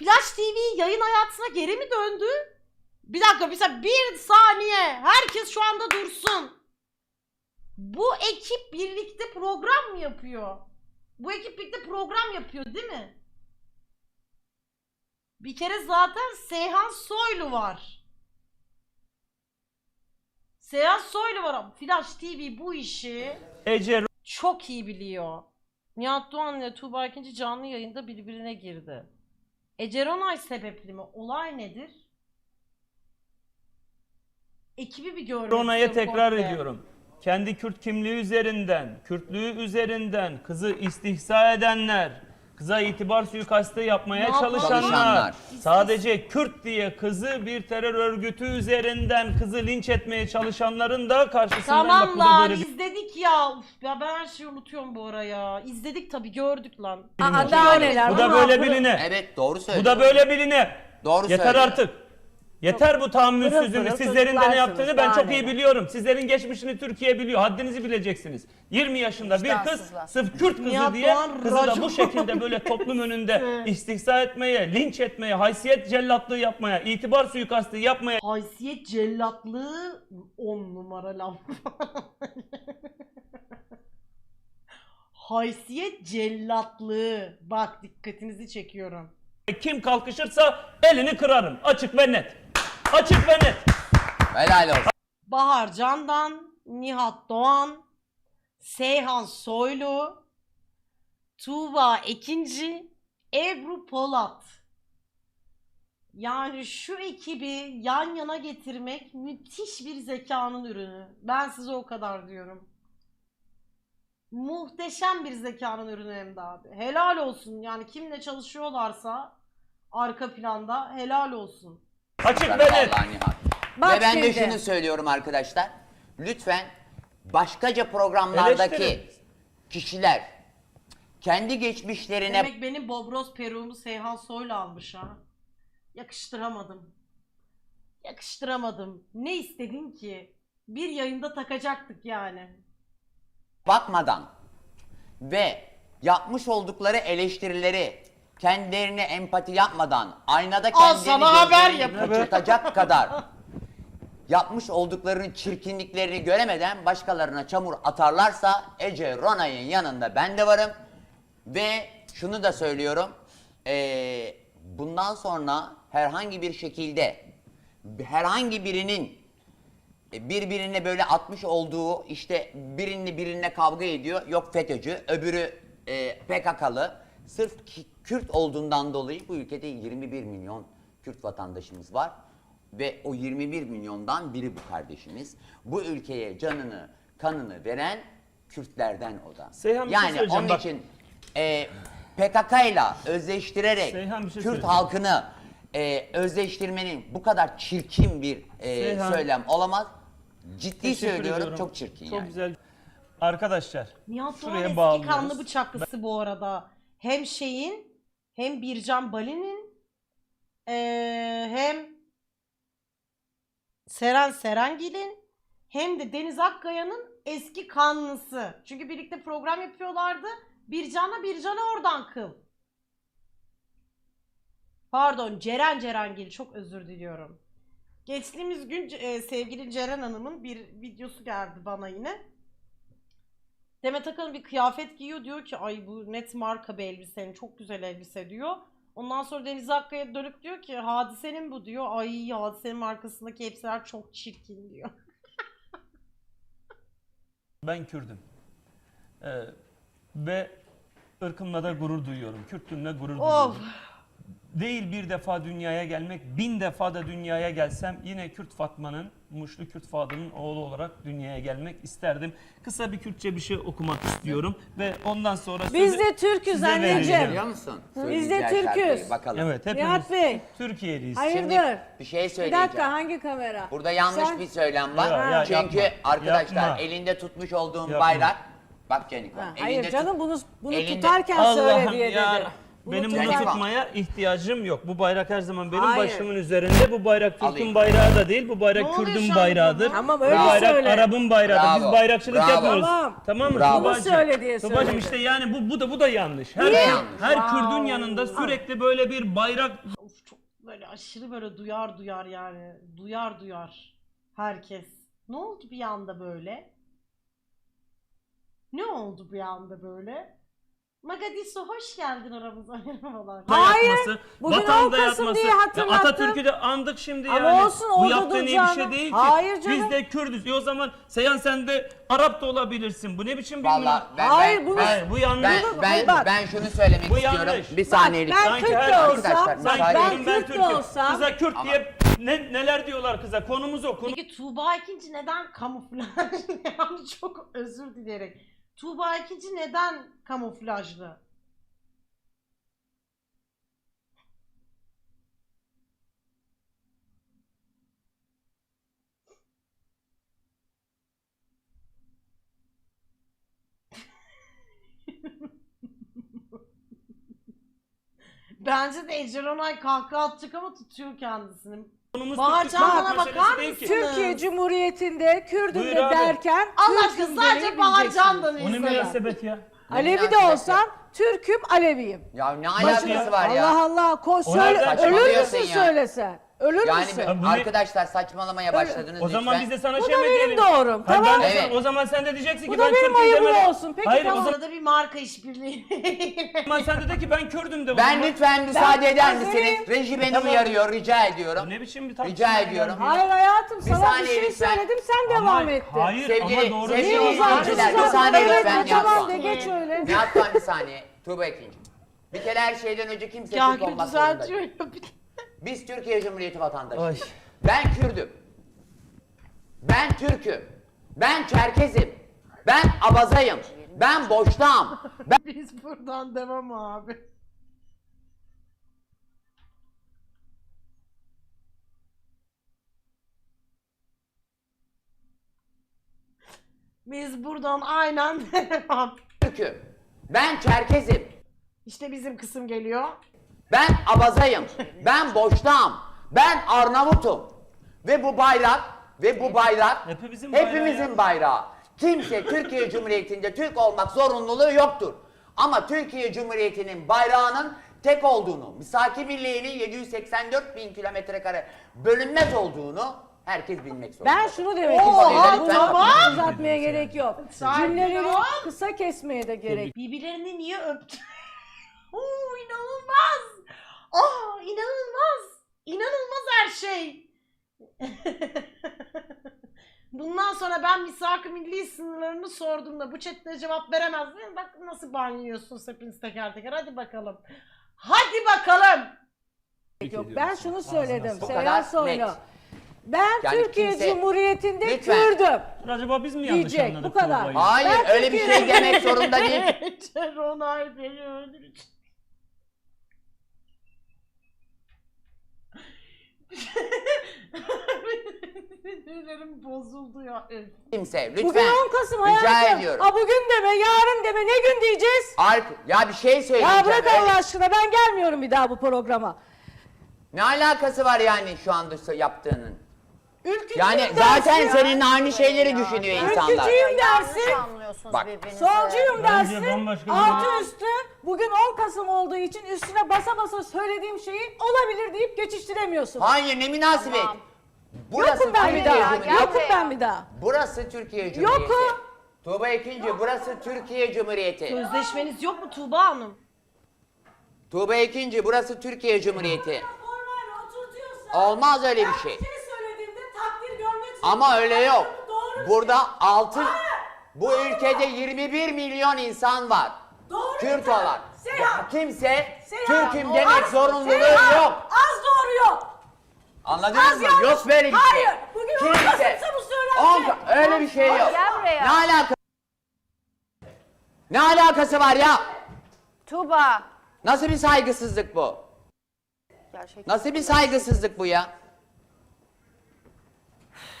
Flash TV yayın hayatına geri mi döndü? Bir dakika mesela bir saniye. Herkes şu anda dursun. Bu ekip birlikte program mı yapıyor? Bu ekip birlikte program yapıyor değil mi? Bir kere zaten Seyhan Soylu var. Seyhan Soylu var. Flash TV bu işi Ece çok iyi biliyor. Nihat Doğan ile Tuğba ikinci canlı yayında birbirine girdi. Ece Ronay sebepli mi? Olay nedir? Ekibi bir görmek Rona'ya istiyorum tekrar komple. ediyorum. Kendi Kürt kimliği üzerinden, Kürtlüğü üzerinden kızı istihza edenler, kıza itibar suikastı yapmaya Ne yapalım? çalışanlar, Çalışanlar. sadece Kürt diye kızı bir terör örgütü üzerinden kızı linç etmeye çalışanların da karşısından bak Tamam bu da lan böyle bir izledik ya. Uf, ya ben her şeyi unutuyorum bu ara ya. İzledik tabii gördük lan. Aa, daha neler bu da böyle biline. Evet doğru Bu söylüyor. da böyle biline. Doğru Yeter söylüyor. artık. Yeter bu tahammülsüzlüğünü. Pırıl pırıl Sizlerin de ne çocuklarsınız, yaptığını ben çok iyi biliyorum. Sizlerin geçmişini Türkiye biliyor. Haddinizi bileceksiniz. 20 yaşında bir kız Vicdansızlar. sırf Kürt kızı Nihat diye Doğan kızı da racon. bu şekilde böyle toplum önünde istihza etmeye, linç etmeye, haysiyet cellatlığı yapmaya, itibar suikastı yapmaya Haysiyet cellatlığı 10 numara laf. Haysiyet cellatlığı. Bak dikkatinizi çekiyorum. kim kalkışırsa elini kırarım. Açık ve net. Açık ve net. Helal olsun. Bahar Candan, Nihat Doğan, Seyhan Soylu, Tuğba Ekinci, Ebru Polat. Yani şu ekibi yan yana getirmek müthiş bir zekanın ürünü. Ben size o kadar diyorum. Muhteşem bir zekanın ürünü hem de abi. Helal olsun. Yani kimle çalışıyorlarsa arka planda helal olsun. Açık ve Vallahi net. Nihat. Bak Ve ben de şimdi. şunu söylüyorum arkadaşlar. Lütfen başkaca programlardaki Eleştirin. kişiler kendi geçmişlerine Demek benim Bobros peruğumu Seyhan Soylu almış ha. Yakıştıramadım. Yakıştıramadım. Ne istedin ki? Bir yayında takacaktık yani. bakmadan ve yapmış oldukları eleştirileri kendilerine empati yapmadan aynada Al kendilerini sana haber gözlerini yapın. kaçırtacak kadar yapmış olduklarının çirkinliklerini göremeden başkalarına çamur atarlarsa Ece Ronay'ın yanında ben de varım ve şunu da söylüyorum eee, bundan sonra herhangi bir şekilde herhangi birinin e, birbirine böyle atmış olduğu işte birini birine kavga ediyor. Yok FETÖ'cü, öbürü e, PKK'lı. Sırf Kürt olduğundan dolayı bu ülkede 21 milyon Kürt vatandaşımız var. Ve o 21 milyondan biri bu kardeşimiz. Bu ülkeye canını, kanını veren Kürtlerden o da. Seyhan bir şey yani söyleyeceğim, onun bak. için e, PKK'yla özleştirerek Seyhan bir şey Kürt söyleyeceğim. halkını e, özleştirmenin bu kadar çirkin bir e, Seyhan. söylem olamaz. Ciddi Teşekkür söylüyorum ediyorum. çok çirkin Çok yani. güzel. Arkadaşlar Nihat Doğan şuraya eski bağlıyoruz. kanlı bıçaklısı bu arada. Hem şeyin hem Bircan Bali'nin eee, hem Seren Serengil'in hem de Deniz Akkaya'nın eski kanlısı. Çünkü birlikte program yapıyorlardı. Bircan'la Bircan'a oradan kıl. Pardon Ceren Cerengil çok özür diliyorum. Geçtiğimiz gün e, sevgili Ceren Hanım'ın bir videosu geldi bana yine. Demet Akalın bir kıyafet giyiyor diyor ki ay bu net marka bir elbisenin çok güzel elbise diyor. Ondan sonra Deniz Akkaya dönüp diyor ki hadisenin bu diyor. Ay hadisenin markasındaki elbiseler çok çirkin diyor. Ben Kürdüm. Ee, ve ırkımla da gurur duyuyorum. Kürtlüğümle gurur Of. duyuyorum. Değil bir defa dünyaya gelmek, bin defa da dünyaya gelsem yine Kürt Fatma'nın, Muşlu Kürt Fadı'nın oğlu olarak dünyaya gelmek isterdim. Kısa bir Kürtçe bir şey okumak istiyorum ve ondan sonra Biz sözü de Türk'üz size anneciğim. vereceğim. Biliyor musun? Biz de Türk'üz. şarkıyı Bakalım. Evet hepimiz Nihat Bey. Türkiye'liyiz. Hayırdır? bir şey Bir söyleyeceğim. dakika hangi kamera? Burada yanlış Sen- bir söylem var. Ya, ya, Çünkü yapma, arkadaşlar yapma. elinde tutmuş olduğum Yapma. bayrak Bak Canika. Ha, elinde hayır tut- canım bunu bunu elinde- tutarken Allah'ım söyle diye ya. Benim bunu tutacak. tutmaya ihtiyacım yok. Bu bayrak her zaman benim Hayır. başımın üzerinde. Bu bayrak Türk'ün Alayım. bayrağı da değil. Bu Ne bayrak oluyor Kürdün şu an bayrağıdır. Tamam, Bu öyle bayrak söyle. Arap'ın bayrağıdır. Biz bayrakçılık bravo. yapmıyoruz. Tamam. Tamam mı? Bravo. Tuba'cığım, Bunu söyle diye Tuba'cığım söyledim. işte yani bu, bu da bu da yanlış. Her, Niye? Kürt- her Kürdün yanında sürekli böyle bir bayrak Of çok böyle aşırı böyle duyar duyar yani. Duyar duyar. Herkes. Ne oldu bir anda böyle? Ne oldu bir anda böyle? Magadiso hoş geldin aramıza. Merhabalar. Hayır, yatması, bugün vatanda 10 Kasım yatması. diye Ya hatırlattım. Atatürk'ü de andık şimdi Ama yani. olsun, Bu orada yaptığın iyi bir duracağını. şey değil ki. Hayır canım. Biz de Kürdüz. E o zaman Seyhan sen de Arap da olabilirsin. Bu ne biçim bir Vallahi ben, Hayır, ben, bunu- ben, Hayır, bu yanlış. ben, Bunu- ben, bak. ben şunu söylemek Bu istiyorum. yanlış. Bir saniye ben lütfen. Sanki Kürt de olsam, Sanki ben diyorum ben Kürt de Türk'üm. olsam, Kıza Kürt Ama- diye ne, neler diyorlar kıza. Konumuz o. Konu... Peki Tuğba ikinci neden kamuflaj? yani çok özür dileyerek. Tuğba ikinci neden kamuflajlı? Bence de Ece Ronay kahkaha atacak ama tutuyor kendisini. konumuz Bahar Türk meselesi bakar değil ki. mısın? Türkiye Cumhuriyeti'nde Kürdüm Buyur de abi. derken Allah Türk'üm aşkına sadece demeyi Bahar O ne izle. münasebet ya? Alevi de olsam Türk'üm Aleviyim. Ya ne alakası var ya? Allah Allah. Ko O söyle, nereden ölür saçmalıyorsun müsün ya? söylesen? Ölür Yani müsün? Bu ne- arkadaşlar saçmalamaya başladınız O zaman lütfen. biz de sana Bu şey da mi benim diyelim? doğrum, Hayır, tamam. ben de sana- Evet. o zaman sen de diyeceksin ki Bu da ben benim Türk'üm ayıbım olsun. Peki, Hayır tamam. o zaman Sırada bir marka işbirliği. sen de de ki ben Kürdüm de. o Ben zaman. lütfen müsaade eder ben misiniz? söyleyeyim. Reji beni Tamam. uyarıyor, rica ediyorum. Ne biçim bir tartışma Rica ya? ediyorum. Hayır hayatım sana bir saniye şey lütfen. söyledim sen Ama- devam ettin. Hayır Sevgili- ama doğru sevgili Niye uzattın izleyiciler, bir saniye Evet lütfen, tamam de geç öyle. Nihat Doğan bir saniye. Tuğba ikinci. Bir kere her şeyden önce kimse Türk Kahkül olmak zorunda düzeltiyor değil. ya. Biz Türkiye Cumhuriyeti vatandaşıyız. Ay. Ben Kürdüm. Ben Türk'üm. Ben Çerkezim. Ben Abazayım. Ben Boşnağım. Ben Biz buradan devam abi. Biz buradan aynen devam. Türk'üm. Ben Çerkezim. İşte bizim kısım geliyor. Ben Abazayım. Ben Boşnağım. Ben Arnavut'um. Ve bu bayrak ve bu bayrak Hepimizin bayrağı hepimizin ya. bayrağı. Kimse Türkiye Cumhuriyeti'nde Türk olmak zorunluluğu yoktur. Ama Türkiye Cumhuriyeti'nin bayrağının tek olduğunu, misaki birliğinin 784 bin kilometre kare bölünmez olduğunu herkes bilmek zorunda. Ben şunu demek istiyorum. Bunu tamam. uzatmaya gerek yok. Cümleleri kısa kesmeye de gerek Birbirlerini niye öptü? Oo inanılmaz. Aa inanılmaz. İnanılmaz her şey. Bundan sonra ben misak-ı milli sınırlarını sorduğumda bu chatte cevap veremez değil mi? Bak nasıl banyo yiyorsunuz hepiniz teker teker. Hadi bakalım. Hadi bakalım. yok. Ben şunu söyledim Bu Seyhan kadar Soylu. net. Ben Yani Türkiye kimse- Cumhuriyeti'nde Lütfen. Kürdüm. Acaba biz mi yanlış Diyecek, anladık bu kadar. Tuğba'yı? Hayır Ben öyle bir şey demek zorunda değil. Ece Ronay beni öldürecek. Sinirlerim bozuldu ya. Kimse Bugün lütfen. 10 Kasım Rica hayatım. ediyorum. Ha bugün deme, yarın deme, ne gün diyeceğiz? Alp ya bir şey söyleyeceğim. Ya bırak Allah aşkına ben gelmiyorum bir daha bu programa. Ne alakası var yani şu anda yaptığının? Ülkücüyüm Yani dersin. zaten senin aynı şeyleri düşünüyor insanlar. Ülkücüyüm dersin. anlıyorsunuz Bak. birbirinizi. Solcuyum Bence dersin. bambaşka bir Altı üstü bugün 10 Kasım olduğu için üstüne basa basa söylediğim şeyi olabilir deyip geçiştiremiyorsun. Hayır ne münasebet. Tamam. Burası Yokum ben bir Türkiye daha. Cumhuriyeti. Yokum ben bir daha. Burası Türkiye Cumhuriyeti. Yokum. Tuğba ikinci burası Türkiye Cumhuriyeti. Sözleşmeniz yok mu Tuğba Hanım? Tuğba ikinci burası Türkiye Cumhuriyeti. Normal oturtuyorsa Olmaz öyle bir şey. Ama öyle yok. Doğru. Burada altı bu ülkede 21 milyon insan var. Doğru Kürt Seyhan. olan. Seyhan. Kimse Seyhan, Türk'üm demek az- zorunluluğu Seyhan, yok. Az doğru yok. Anladınız Az mı? yanlış. Yok böyle bir şey. Hayır. Bugün Kimse. Bu söylenecek. On- öyle bir şey yok. Gel buraya. Ne alakası? Ne alakası var ya? Tuğba. Nasıl bir saygısızlık bu? Gerçekten. Nasıl bir saygısızlık bu ya?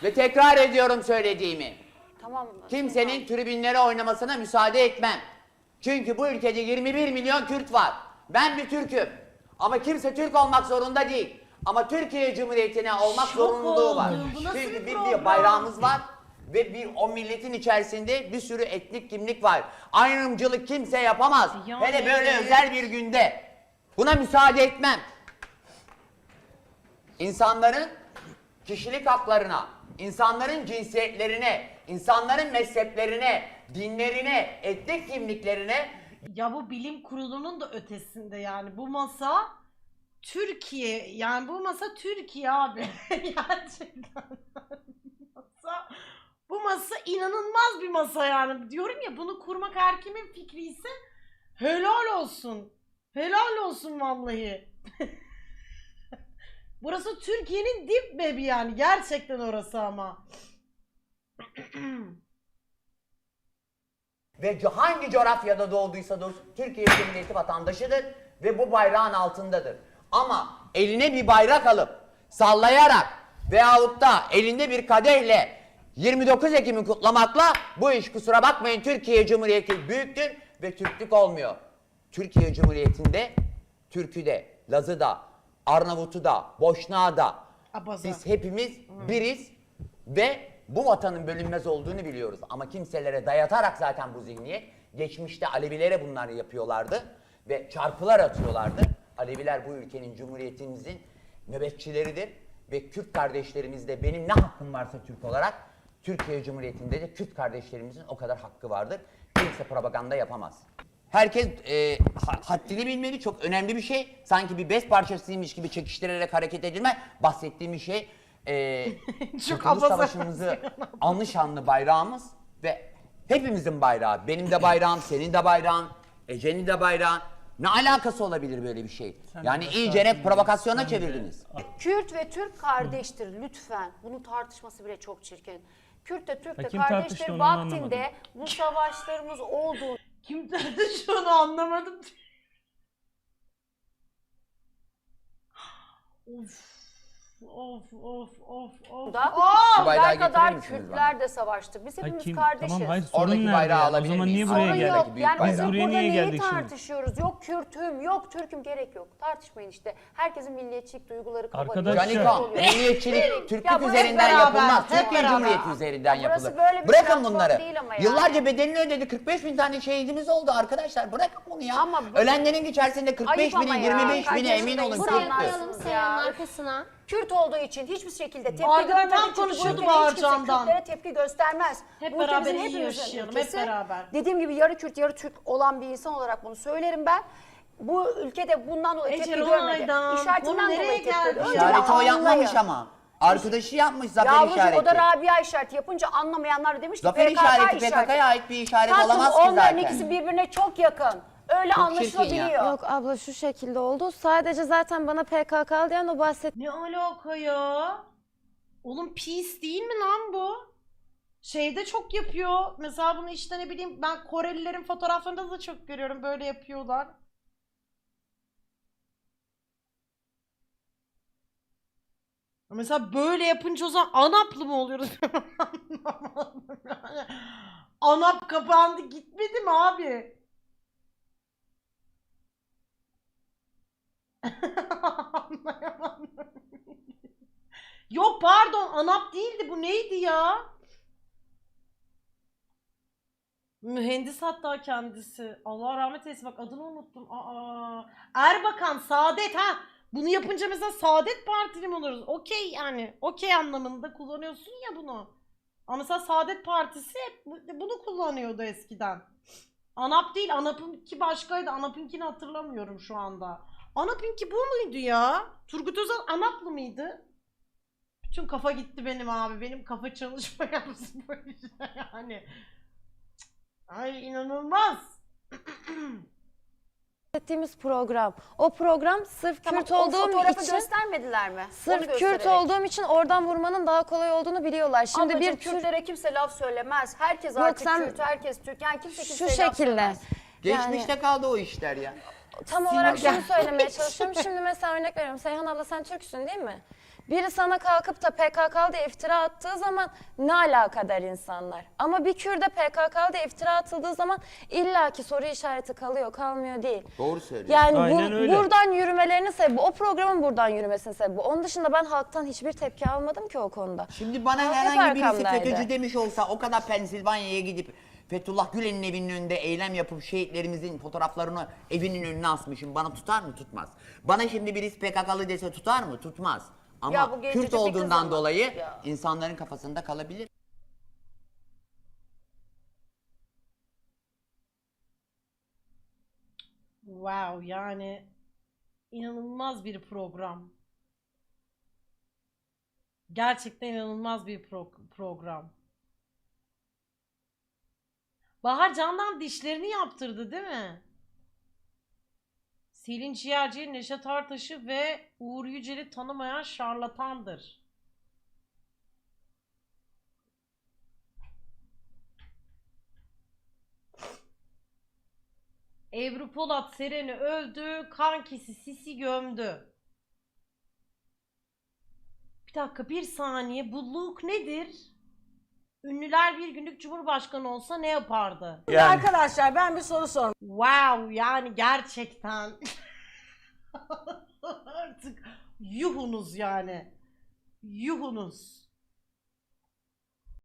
Ve tekrar ediyorum söylediğimi. Tamam. Kimsenin tribünlere oynamasına müsaade etmem. Çünkü bu ülkede 21 milyon Kürt var. Ben bir Türk'üm. Ama kimse Türk olmak zorunda değil. Ama Türkiye Cumhuriyeti'ne olmak Şok zorunluluğu var. oldum. Bu nasıl Çünkü bir bir, program? bir bayrağımız var ve bir o milletin içerisinde bir sürü etnik kimlik var. Ayrımcılık kimse yapamaz. Yani- Hele böyle özel bir günde. Buna müsaade etmem. İnsanların kişilik haklarına, insanların cinsiyetlerine, insanların mezheplerine, dinlerine, etnik kimliklerine. Ya bu bilim kurulunun da ötesinde yani. Bu masa Türkiye yani bu masa Türkiye abi. Gerçekten. Masa bu masa inanılmaz bir masa yani. Diyorum ya bunu kurmak her kimin fikri ise helal olsun. Helal olsun vallahi burası Türkiye'nin dip bebi yani gerçekten orası ama ve hangi coğrafyada doğduysa doğsun Türkiye Cumhuriyeti vatandaşıdır ve bu bayrağın altındadır. Ama eline bir bayrak alıp sallayarak veyahut da elinde bir kadehle 29 Ekim'i kutlamakla bu iş kusura bakmayın Türkiye Cumhuriyeti büyüktür ve Türklük olmuyor. Türkiye Cumhuriyeti'nde Türk'ü de, Laz'ı da, Arnavut'u da, Boşnağı da Abaza. biz hepimiz biriz ve bu vatanın bölünmez olduğunu biliyoruz. Ama kimselere dayatarak zaten bu zihniyet. Geçmişte Alevilere bunlar yapıyorlardı ve çarpılar atıyorlardı. Aleviler bu ülkenin, cumhuriyetimizin nöbetçileridir. Ve Kürt kardeşlerimiz de benim ne hakkım varsa Türk olarak Türkiye Cumhuriyeti'nde de Kürt kardeşlerimizin o kadar hakkı vardır. Kimse propaganda yapamaz. Herkes e, ha- haddini bilmeli çok önemli bir şey. Sanki bir bez parçasıymış gibi çekiştirerek hareket edilme. Bahsettiğim şey e, Kurtuluş abaza. Savaşımızı anlı şanlı bayrağımız ve hepimizin bayrağı. Benim de bayrağım, senin de bayrağın, Ece'nin de bayrağın. Ne alakası olabilir böyle bir şey? Sen yani biraz iyice sakin ne provokasyona çevirdiniz. Kürt ve Türk kardeştir lütfen. Bunun tartışması bile çok çirkin. Kürt de Türk de Ha, kim tartıştı kardeştir onu vaktinde anlamadım. bu savaşlarımız olduğu Kim onu anlamadım. of. Of of of of. da Şu bayrağı Kürtler getirir kadar misiniz Kürtler de savaştı. Biz Ay hepimiz kim? kardeşiz. Tamam hayır sorun Oradaki nerede bayrağı yani? O alabilir zaman niye miyiz? buraya Sorun geldik? yok. büyük Yani bayrak. biz Biz buraya burada niye neyi geldik şimdi? tartışıyoruz? Yok Kürt'üm, yok Türk'üm gerek yok. Tartışmayın işte. Herkesin milliyetçilik duyguları kabarıyor. Arkadaşlar- Canika, oluyor. milliyetçilik Ya Türklük üzerinden beraber, yapılmaz. hep Türkiye beraber. Cumhuriyeti üzerinden Ya burası yapılır. böyle bir Bırakın platform bunları. değil ama yani. Yıllarca bedelini ödedi. 45 bin tane şehidimiz oldu arkadaşlar. Bırakın bunu ya. Ama bu- Ölenlerin içerisinde 45 Ayıp ama bini, ya. 25 Kaç bini emin olun Buraya Buraya Kürttü. koyalım Ya. Seyhan'ın arkasına. Kürt olduğu için hiçbir şekilde tepki ülkede hiç kimse Bağırcan'dan. Kürtlere tepki göstermez. Hep bu beraber iyi hepimizin yaşayalım, hep ülkesi. beraber. Dediğim gibi yarı Kürt yarı Türk olan bir insan olarak bunu söylerim ben. Bu ülkede bundan dolayı Ece tepki görmedi. Ronay'dan, İşaretinden nereye dolayı tepki geldi görmedi. Önce İşareti o anlayın. yapmamış ama. Arkadaşı yapmış zafer Yavrucuğum işareti. o da Rabia işareti yapınca anlamayanlar demiş ki Zafer PKK işareti işareti. PKK'ya ait bir işaret Tatlım, olamaz ki onların zaten. ikisi birbirine çok yakın. Öyle Çok anlaşılabiliyor. çirkin ya. Yok abla şu şekilde oldu. Sadece zaten bana PKK diyen o bahset Ne alaka ya? Oğlum peace değil mi lan bu? Şeyde çok yapıyor. Mesela bunu işte ne bileyim ben Korelilerin fotoğraflarında da çok görüyorum. Böyle yapıyorlar. Mesela böyle yapınca o zaman ANAP'lı mı oluyoruz? ANAP kapandı gitmedi mi abi? Yok pardon ANAP değildi bu neydi ya? Mühendis hatta kendisi. Allah rahmet eylesin bak adını unuttum. Aa, Erbakan, Saadet ha. Bunu yapınca mesela Saadet Partili mi oluruz? Okey yani. Okey anlamında kullanıyorsun ya bunu. Ama mesela Saadet Partisi hep bu- bunu kullanıyordu eskiden. ANAP değil. ANAP'ınki başkaydı. ANAP'ınkini hatırlamıyorum şu anda. ANAP'ınki bu muydu ya? Turgut Özal ANAP'lı mıydı? Bütün kafa gitti benim abi. Benim kafa çalışmaya bu işte yani. Ay inanılmaz. ettiğimiz program. O program sırf Tamam, Kürt o olduğum fotoğrafı için göstermediler mi? Onu sırf Kürt göstererek. olduğum için oradan vurmanın daha kolay olduğunu biliyorlar. Şimdi Ablacığım, bir Türk Kürtlere kimse laf söylemez. Herkes Yok, artık sen- Kürt, herkes Türk. Yani kimse şu kimseye laf şekilde. söylemez. Geçmişte kaldı o işler ya. Tam olarak şunu söylemeye çalışıyorum. Şimdi mesela örnek veriyorum. Seyhan abla sen Türksün değil mi? Biri sana kalkıp da PKK diye iftira attığı zaman ne alaka der insanlar. Ama bir Kürde PKK diye iftira atıldığı zaman illaki soru işareti kalıyor, kalmıyor değil. Doğru söylüyorsun. Yani bu- Aynen öyle. buradan yürümelerinin sebebi, o programın buradan yürümesinin sebebi. Onun dışında ben halktan hiçbir tepki almadım ki o konuda. Şimdi bana Halk hep herhangi birisi arkamdaydı. FETÖ'cü demiş olsa o kadar Pensilvanya'ya gidip Fethullah Gülen'in evinin önünde eylem yapıp şehitlerimizin fotoğraflarını evinin önüne asmışım. Bana tutar mı? Tutmaz. Bana şimdi birisi PKK'lı dese tutar mı? Tutmaz. Ama Ya bu gencecik Kürt bir olduğundan dolayı Ya. insanların kafasında kalabilir. Wow yani inanılmaz bir program. Gerçekten inanılmaz bir pro- program. Bahar Candan dişlerini yaptırdı değil mi? Selin Ciğerci, Neşet Artaş'ı ve Uğur Yücel'i tanımayan şarlatandır. Ebru Polat Seren'i öldü, kankisi Sisi gömdü. Bir dakika bir saniye bu look nedir? Ünlüler bir günlük cumhurbaşkanı olsa ne yapardı? Şimdi Yani. Arkadaşlar ben bir soru sormak Wow yani gerçekten artık yuhunuz yani. Yuhunuz.